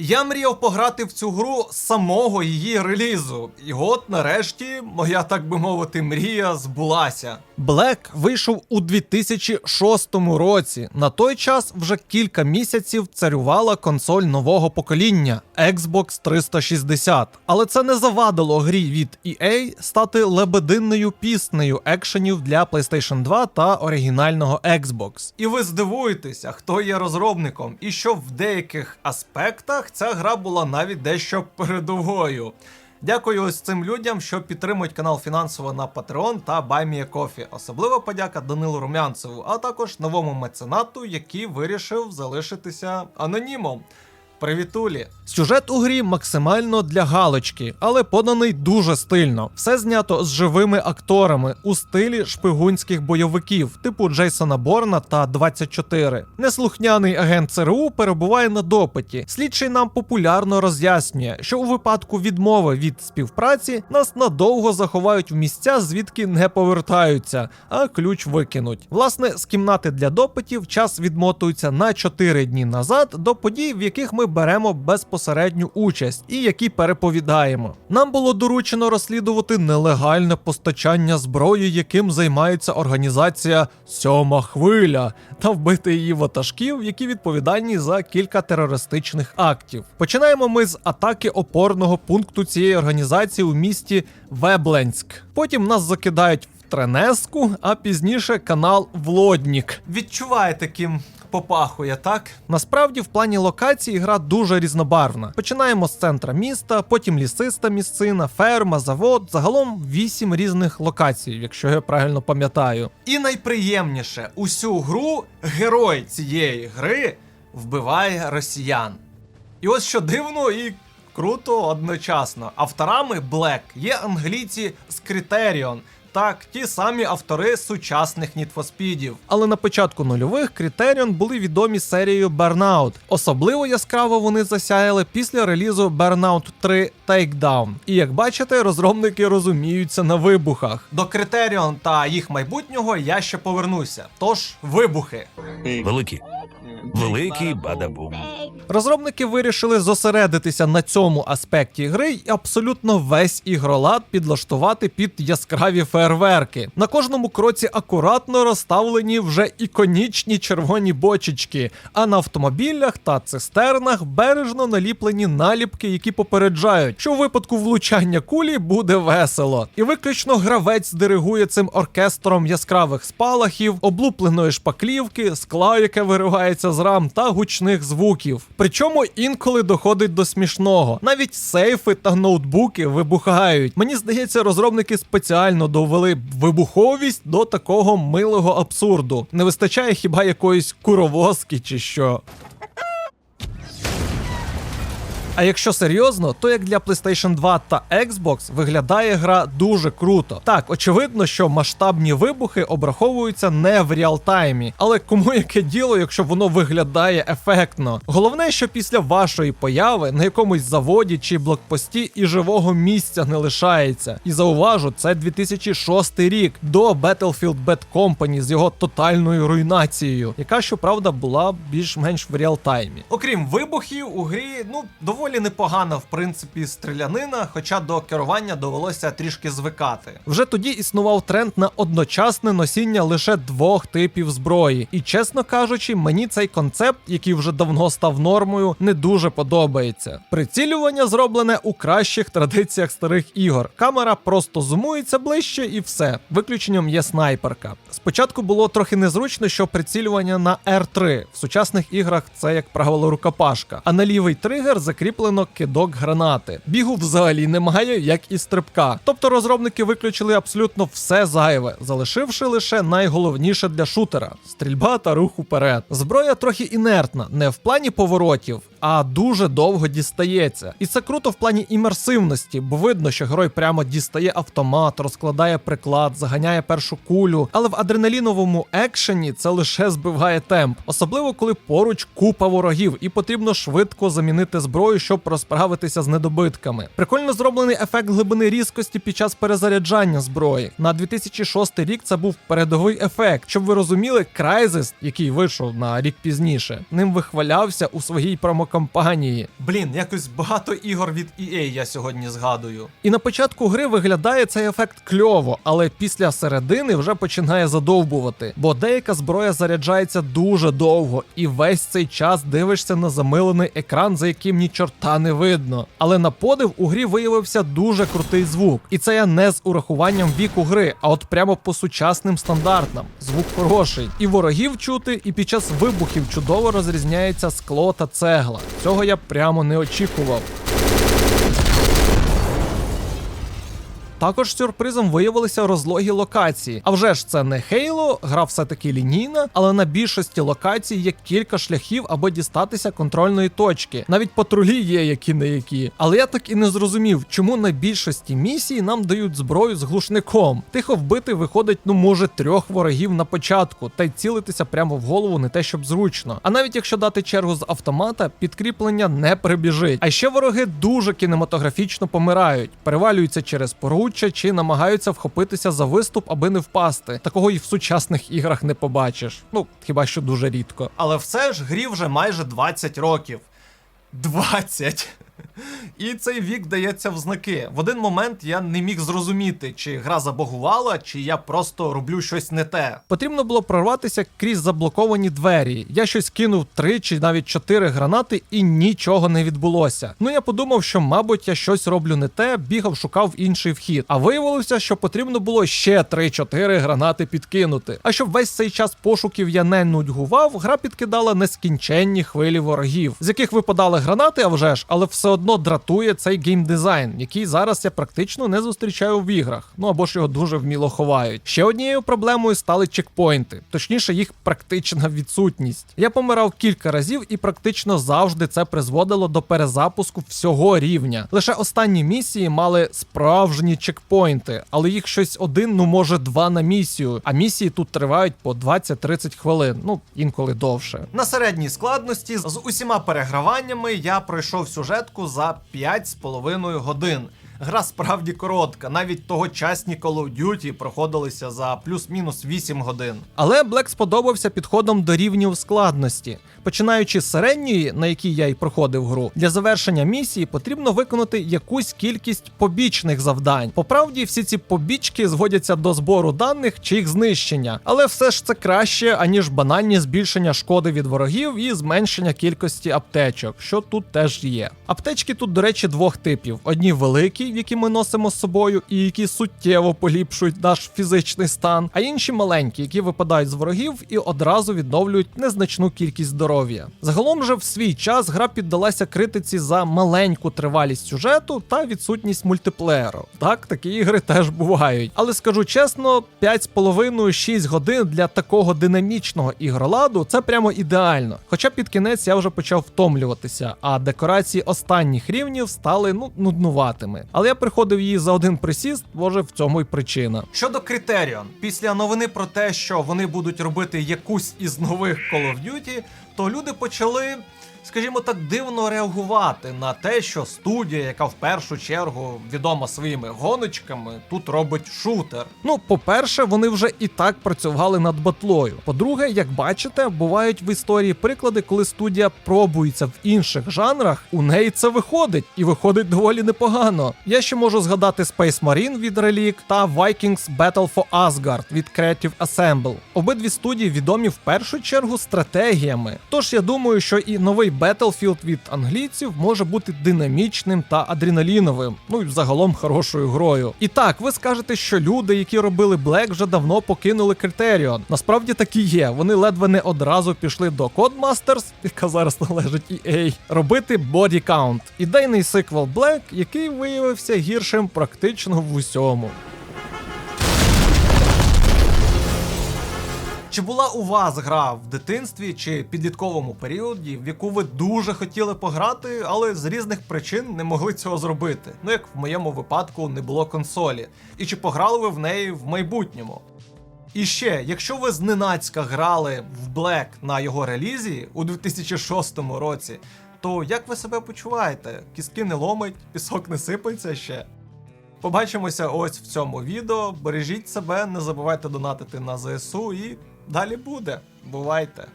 Я мріяв пограти в цю гру з самого її релізу. І от нарешті моя, так би мовити, мрія збулася. Black вийшов у 2006 році. На той час вже кілька місяців царювала консоль нового покоління Xbox 360. Але це не завадило грі від EA стати лебединною піснею екшенів для PlayStation 2 та оригінального Xbox. І ви здивуєтеся, хто є розробником, і що в деяких аспектах ця гра була навіть дещо передовою. Дякую ось цим людям, що підтримують канал фінансово на Patreon та BuyMeACoffee. Особлива подяка Данилу Румянцеву, а також новому меценату, який вирішив залишитися анонімом. Привітулі! Сюжет у грі максимально для галочки, але поданий дуже стильно. Все знято з живими акторами у стилі шпигунських бойовиків, типу Джейсона Борна та 24. Неслухняний агент ЦРУ перебуває на допиті. Слідчий нам популярно роз'яснює, що у випадку відмови від співпраці нас надовго заховають в місця, звідки не повертаються, а ключ викинуть. Власне, з кімнати для допитів час відмотується на 4 дні назад до подій, в яких ми беремо безпосередню участь і які переповідаємо. Нам було доручено розслідувати нелегальне постачання зброї, яким займається організація Сьома хвиля, та вбити її ватажків, які відповідальні за кілька терористичних актів. Починаємо ми з атаки опорного пункту цієї організації у місті Вебленськ. Потім нас закидають в Тренеску, а пізніше канал Влоднік. Відчуваєте, ким попахує, так? Насправді, в плані локації гра дуже різнобарвна. Починаємо з центра міста, потім лісиста місцина, ферма, завод. Загалом вісім різних локацій, якщо я правильно пам'ятаю. І найприємніше, усю гру герой цієї гри вбиває росіян. І ось що дивно і круто одночасно. Авторами Black є англійці з Criterion. Так, ті самі автори сучасних нітфоспідів. Але на початку нульових Criterion були відомі серією Burnout. Особливо яскраво вони засяяли після релізу Burnout 3 Takedown. І як бачите, розробники розуміються на вибухах. До Criterion та їх майбутнього я ще повернуся. Тож, вибухи. Великий. Великий бадабум. Розробники вирішили зосередитися на цьому аспекті гри і абсолютно весь ігролад підлаштувати під яскраві фейерверки. На кожному кроці акуратно розставлені вже іконічні червоні бочечки, а на автомобілях та цистернах бережно наліплені наліпки, які попереджають, що у випадку влучання кулі буде весело. І виключно гравець диригує цим оркестром яскравих спалахів, облупленої шпаклівки, скла, яке виривається з рам, та гучних звуків. Причому інколи доходить до смішного. Навіть сейфи та ноутбуки вибухають. Мені здається, розробники спеціально довели вибуховість до такого милого абсурду. Не вистачає хіба якоїсь куровозки чи що. А якщо серйозно, то як для PlayStation 2 та Xbox виглядає гра дуже круто. Так, очевидно, що масштабні вибухи обраховуються не в реалтаймі, але кому яке діло, якщо воно виглядає ефектно. Головне, що після вашої появи на якомусь заводі чи блокпості і живого місця не лишається. І зауважу, це 2006 рік до Battlefield Bad Company з його тотальною руйнацією, яка щоправда була більш-менш в реалтаймі. Окрім вибухів, у грі ну доволі непогана, в принципі, стрілянина, хоча до керування довелося трішки звикати. Вже тоді існував тренд на одночасне носіння лише двох типів зброї. І чесно кажучи, мені цей концепт, який вже давно став нормою, не дуже подобається. Прицілювання зроблене у кращих традиціях старих ігор. Камера просто зумується ближче і все. Виключенням є снайперка. Спочатку було трохи незручно, що прицілювання на R3. В сучасних іграх це, як правило, рукопашка. А на лівий тригер закріплено кидок гранати. Бігу взагалі немає, як і стрибка. Тобто розробники виключили абсолютно все зайве, залишивши лише найголовніше для шутера стрільба та рух уперед. Зброя трохи інертна, не в плані поворотів. А дуже довго дістається. І це круто в плані імерсивності, бо видно, що герой прямо дістає автомат, розкладає приклад, заганяє першу кулю. Але в адреналіновому екшені це лише збиває темп, особливо коли поруч купа ворогів, і потрібно швидко замінити зброю, щоб розправитися з недобитками. Прикольно зроблений ефект глибини різкості під час перезаряджання зброї. На 2006 рік це був передовий ефект. Щоб ви розуміли, Crysis, який вийшов на рік пізніше, ним вихвалявся у своїй промокації компанії. Блін, якось багато ігор від EA я сьогодні згадую. І на початку гри виглядає цей ефект кльово, але після середини вже починає задовбувати, бо деяка зброя заряджається дуже довго, і весь цей час дивишся на замилений екран, за яким ні чорта не видно. Але на подив у грі виявився дуже крутий звук. І це я не з урахуванням віку гри, а от прямо по сучасним стандартам. Звук хороший. І ворогів чути, і під час вибухів чудово розрізняється скло та цегла. Цього я прямо не очікував. Також сюрпризом виявилися розлогі локації. А вже ж це не Halo, гра все-таки лінійна, але на більшості локацій є кілька шляхів, аби дістатися контрольної точки. Навіть патрулі є які не які. Але я так і не зрозумів, чому на більшості місій нам дають зброю з глушником. Тихо вбити виходить, ну може, трьох ворогів на початку, та й цілитися прямо в голову не те, щоб зручно. А навіть якщо дати чергу з автомата, підкріплення не прибіжить. А ще вороги дуже кінематографічно помирають, перевалюються через поруччя чи намагаються вхопитися за виступ, аби не впасти. Такого і в сучасних іграх не побачиш. Ну хіба що дуже рідко. Але все ж грі вже майже 20 років. 20! І цей вік дається в знаки. В один момент я не міг зрозуміти, чи гра забагувала, чи я просто роблю щось не те. Потрібно було прорватися крізь заблоковані двері. Я щось кинув три чи навіть чотири гранати, і нічого не відбулося. Ну я подумав, що, мабуть, я щось роблю не те, бігав, шукав інший вхід. А виявилося, що потрібно було ще 3-4 гранати підкинути. А щоб весь цей час пошуків я не нудьгував, гра підкидала нескінченні хвилі ворогів, з яких випадали гранати, а вже ж, але все одно дратує цей геймдизайн, який зараз я практично не зустрічаю в іграх. Ну або ж його дуже вміло ховають. Ще однією проблемою стали чекпоінти, точніше, їх практична відсутність. Я помирав кілька разів, і практично завжди це призводило до перезапуску всього рівня. Лише останні місії мали справжні чекпоінти, але їх щось один, ну може два на місію. А місії тут тривають по 20-30 хвилин, ну інколи довше. На середній складності з усіма переграваннями я пройшов сюжетку за 5,5 годин. Гра справді коротка, навіть тогочасні Call of Duty проходилися за плюс-мінус 8 годин. Але Black сподобався підходом до рівнів складності. Починаючи з середньої, на якій я й проходив гру, для завершення місії потрібно виконати якусь кількість побічних завдань. По правді, всі ці побічки зводяться до збору даних чи їх знищення, але все ж це краще, аніж банальні збільшення шкоди від ворогів і зменшення кількості аптечок, що тут теж є. Аптечки тут, до речі, двох типів: одні великі, які ми носимо з собою, і які суттєво поліпшують наш фізичний стан, а інші маленькі, які випадають з ворогів і одразу відновлюють незначну кількість здоров'я. Загалом же в свій час гра піддалася критиці за маленьку тривалість сюжету та відсутність мультиплеєру. Так, такі ігри теж бувають. Але скажу чесно, 5,5-6 годин для такого динамічного ігроладу це прямо ідеально. Хоча під кінець я вже почав втомлюватися, а декорації останніх рівнів стали ну нуднуватими. Але я приходив її за один присіст, може в цьому й причина. Щодо Criterion, після новини про те, що вони будуть робити якусь із нових Call of Duty, то люди почали. Скажімо так, дивно реагувати на те, що студія, яка в першу чергу відома своїми гоночками, тут робить шутер. Ну, по-перше, вони вже і так працювали над батлою. По-друге, як бачите, бувають в історії приклади, коли студія пробується в інших жанрах, у неї це виходить, і виходить доволі непогано. Я ще можу згадати Space Marine від Relic та Vikings Battle for Asgard від Creative Assemble. Обидві студії відомі в першу чергу стратегіями. Тож я думаю, що і новий Battlefield від англійців може бути динамічним та адреналіновим, ну і взагалом хорошою грою. І так, ви скажете, що люди, які робили Black, вже давно покинули Criterion. Насправді так і є. Вони ледве не одразу пішли до Codemasters, яка зараз належить EA, робити Body Count. Ідейний сиквел Black, який виявився гіршим практично в усьому. Чи була у вас гра в дитинстві чи підлітковому періоді, в яку ви дуже хотіли пограти, але з різних причин не могли цього зробити? Ну як в моєму випадку не було консолі. І чи пограли ви в неї в майбутньому? І ще, якщо ви зненацька грали в Black на його релізі у 2006 році, то як ви себе почуваєте? Кістки не ломить, пісок не сипається ще. Побачимося ось в цьому відео. Бережіть себе, не забувайте донатити на ЗСУ і далі буде. Бувайте!